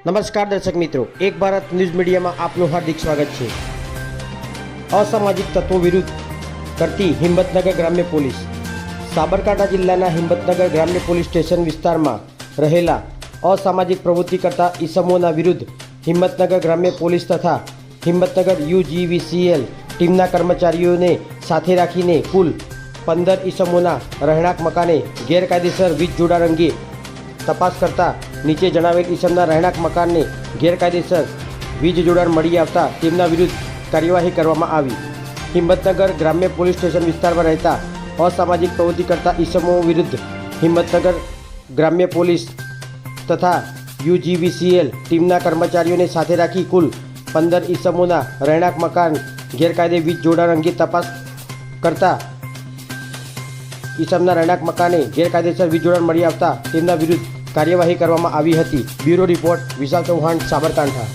નમસ્કાર દર્શક મિત્રો, એક ભારત ન્યૂઝ મીડિયામાં આપનું હાર્દિક સ્વાગત છે. અસામાજિક તત્વો વિરુદ્ધ કરતી હિંમતનગર ગ્રામ્ય પોલીસ. સાબરકાંઠા જિલ્લાના હિંમતનગર ગ્રામ્ય પોલીસ સ્ટેશન વિસ્તારમાં રહેલા અસામાજિક પ્રવૃત્તિ કરતા ઈસમોના વિરુદ્ધ હિંમતનગર ગ્રામ્ય પોલીસ તથા હિંમતનગર યુજીવીસીએલ ટીમના કર્મચારીઓને સાથે રાખીને કુલ પંદર ઈસમોના રહેણાંક મકાને ગેરકાયદેસર વીજ જોડાણ અંગે તપાસ કરતા નીચે જણાવેલ ઈસમના રહેણાંક મકાનને ગેરકાયદેસર વીજ જોડાણ મળી આવતા તેમના વિરુદ્ધ કાર્યવાહી કરવામાં આવી. હિંમતનગર ગ્રામ્ય પોલીસ સ્ટેશન વિસ્તારમાં રહેતા અસામાજિક પ્રવૃત્તિ કરતા ઈસમો વિરુદ્ધ હિંમતનગર ગ્રામ્ય પોલીસ તથા યુજીવીસીએલ ટીમના કર્મચારીઓને સાથે રાખી કુલ પંદર ઈસમોના રહેણાંક મકાન ગેરકાયદે વીજ જોડાણ અંગે તપાસ કરતા ઈસમના રહેણાંક મકાને ગેરકાયદેસર વીજ જોડાણ મળી આવતા તેમના વિરુદ્ધ કાર્યવાહી કરવામાં આવી હતી. Bureau report Vishal Chauhan Sabarkantha.